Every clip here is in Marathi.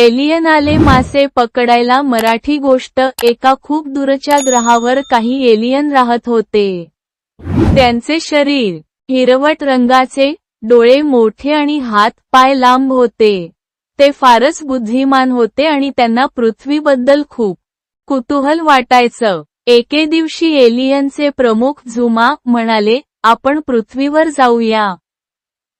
एलियन आले मासे पकडायला मराठी गोष्ट एका खूप दूरच्या ग्रहावर काही एलियन राहत होते. त्यांचे शरीर हिरवट रंगाचे डोळे मोठे आणि हात पाय लांब होते. ते फारच बुद्धिमान होते आणि त्यांना पृथ्वीबद्दल खूप कुतूहल वाटायचं. एके दिवशी एलियनचे प्रमुख झुमा म्हणाले आपण पृथ्वीवर जाऊया.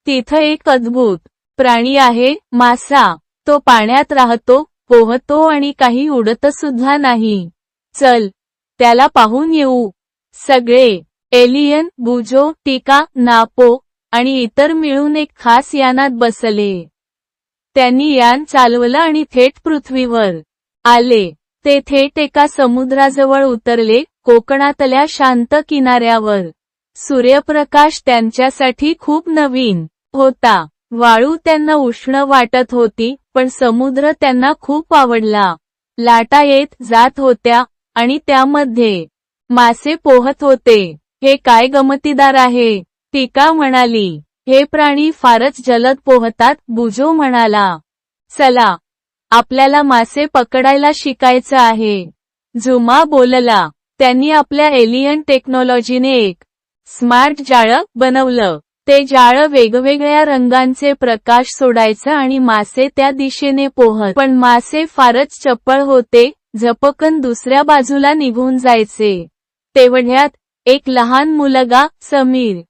तिथं एक अद्भुत प्राणी आहे मासा. तो पाण्यात राहतो पोहतो आणि काही उडत सुद्धा नाही. चल त्याला पाहून येऊ. सगळे एलियन बुजो टीका नापो आणि इतर मिळून एक खास यानात बसले. त्यांनी यान चालवलं आणि थेट पृथ्वीवर आले. ते थेट एका समुद्राजवळ उतरले कोकणातल्या शांत किनाऱ्यावर. सूर्यप्रकाश त्यांच्यासाठी खूप नवीन होता. वाळू त्यांना उष्ण वाटत होती पण समुद्र त्यांना खूप आवडला. लाटा येत जात होत्या आणि त्यामध्ये मासे पोहत होते. हे काय गमतीदार आहे? टीका म्हणाली. हे प्राणी फारच जलद पोहतात बुजो म्हणाला. चला आपल्याला मासे पकडायला शिकायचं आहे. झुमा बोलला. त्यांनी आपल्या एलियन टेक्नॉलॉजीने एक स्मार्ट जाळं बनवलं. ते जाळं वेगवेगळ्या रंगांचे प्रकाश सोडायचं आणि मासे त्या दिशेने पोहत. पण मासे फारच चप्पळ होते झपकन दुसऱ्या बाजूला निघून जायचे. तेवढ्यात एक लहान मुलगा समीर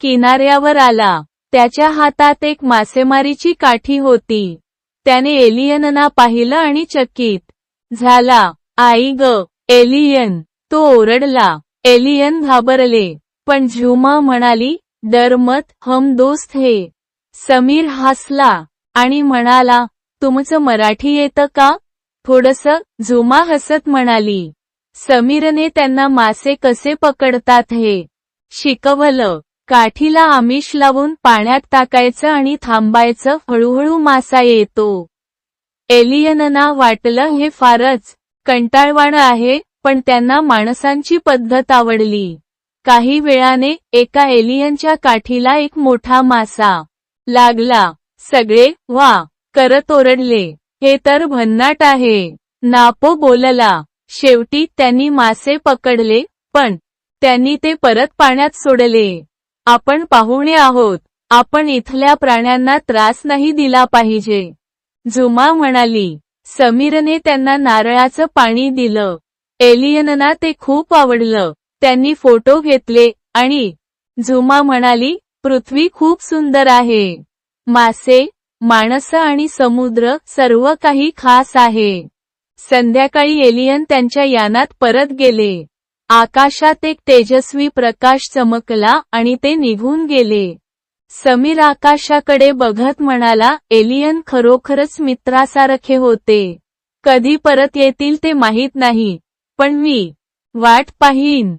किनाऱ्यावर आला. त्याच्या हातात एक मासेमारीची काठी होती. त्याने एलियनना पाहिलं आणि चकित झाला. आई ग एलियन तो ओरडला. एलियन घाबरले. पण झुमा म्हणाली दरमत मत हम दोस्त हे. समीर हसला आणि म्हणाला तुमचं मराठी येतं का? थोडस झुमा हसत म्हणाली. समीरने त्यांना मासे कसे पकडतात हे? शिकवलं. काठीला आमिष लावून पाण्यात टाकायचं आणि थांबायचं हळूहळू मासा येतो. एलियनना वाटलं हे फारच कंटाळवाणं आहे पण त्यांना माणसांची पद्धत आवडली. काही वेळाने एका एलियनच्या काठीला एक मोठा मासा लागला. सगळे वा करत ओरडले. हे तर भन्नाट आहे. नापो बोलला. शेवटी त्यांनी मासे पकडले पण त्यांनी ते परत पाण्यात सोडले. आपण पाहुणे आहोत. आपण इथल्या प्राण्यांना त्रास नाही दिला पाहिजे. झुमा म्हणाली. समीरने त्यांना नारळाचं पाणी दिलं. एलियनना ते खूप आवडलं. त्यांनी फोटो घेतले आणि झुमा म्हणाली पृथ्वी खूप सुंदर आहे. मासे माणसं आणि समुद्र सर्व काही खास आहे. संध्याकाळी एलियन त्यांच्या यानात परत गेले. आकाशात एक तेजस्वी प्रकाश चमकला आणि ते निघून गेले. समीर आकाशाकडे बघत म्हणाला एलियन खरोखरच मित्रासारखे होते. कधी परत येतील ते माहीत नाही. पण मी वाट पाहीन.